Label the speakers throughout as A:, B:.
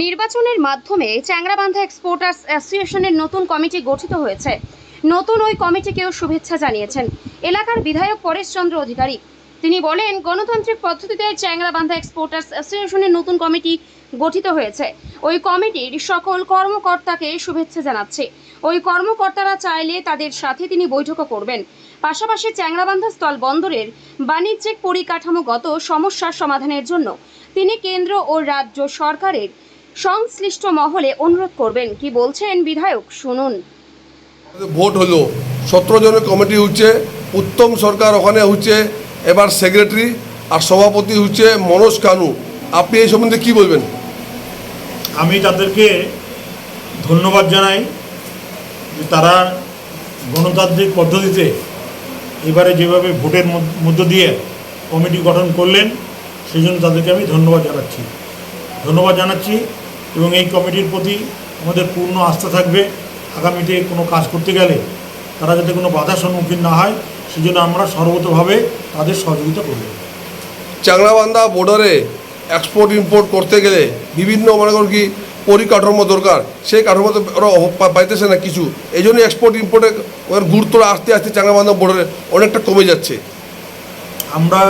A: নির্বাচনের মাধ্যমে চ্যাংরাবান্ধা এক্সপোর্টার্স অ্যাসোসিয়েশনের নতুন কমিটি গঠিত হয়েছে। নতুন ওই কমিটিকেও শুভেচ্ছা জানিয়েছেন এলাকার বিধায়ক পরেশচন্দ্র অধিকারী। তিনি বলেন, গণতান্ত্রিক পদ্ধতিতে চ্যাংরাবান্ধা এক্সপোর্টার্স অ্যাসোসিয়েশনের নতুন কমিটি গঠিত হয়েছে। ওই কমিটির সকল কর্মকর্তাকে শুভেচ্ছা জানাচ্ছে। ওই কর্মকর্তারা চাইলে তাদের সাথে তিনি বৈঠকও করবেন। পাশাপাশি চ্যাংরাবান্ধা স্থল বন্দরের বাণিজ্যিক পরিকাঠামোগত সমস্যার সমাধানের জন্য তিনি কেন্দ্র ও রাজ্য সরকারের সংশ্লিষ্ট মহলে অনুরোধ করবেন। কি বলছেন বিধায়ক? শুনুন।
B: ভোট হলো। সতেরো জনের কমিটি হচ্ছে উত্তম সরকার ওখানে হচ্ছে এবার সেক্রেটারি আর সভাপতি হচ্ছে মনোজ কানু। আপনি এই সম্বন্ধে কি বলবেন?
C: আমি তাদেরকে ধন্যবাদ জানাই যে তারা গণতান্ত্রিক পদ্ধতিতে এবারে যেভাবে ভোটের মধ্য- মধ্য দিয়ে কমিটি গঠন করলেন সেই জন্য তাদেরকে আমি ধন্যবাদ জানাচ্ছি। ধন্যবাদ জানাচ্ছি। এবং এই কমিটির প্রতি আমাদের পূর্ণ আস্থা থাকবে। আগামীতে কোনো কাজ করতে গেলে তারা যাতে কোনো বাধার সম্মুখীন না হয় সেজন্য আমরা সর্বতভাবে তাদের সহযোগিতা করব
B: চাংলাবান্ধা বর্ডারে এক্সপোর্ট ইম্পোর্ট করতে গেলে বিভিন্ন মনে করুন কি পরিকাঠামো দরকার সেই কাঠামো তো ওরা পাইতেছে না কিছু। এই জন্য এক্সপোর্ট ইম্পোর্টের ওদের গুরুত্বটা আস্তে আস্তে চাংলাবান্ধা বর্ডারে অনেকটা কমে যাচ্ছে।
C: আমরা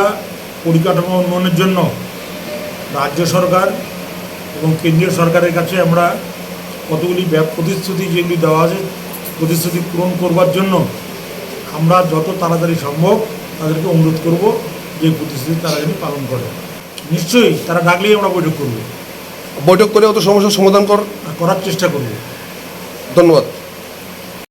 C: পরিকাঠামো উন্নয়নের জন্য রাজ্য সরকার এবং কেন্দ্রীয় সরকারের কাছে আমরা কতগুলি প্রতিশ্রুতি যেগুলি দেওয়া আছে প্রতিশ্রুতি পূরণ করবার জন্য আমরা যত তাড়াতাড়ি সম্ভব তাদেরকে অনুরোধ করব যে প্রতিশ্রুতি তারা যেন পালন করে। নিশ্চয়ই তারা ডাকলেই আমরা বৈঠক করব।
B: বৈঠক করে অত সমস্যার সমাধান কর
C: করার চেষ্টা করব।
B: ধন্যবাদ।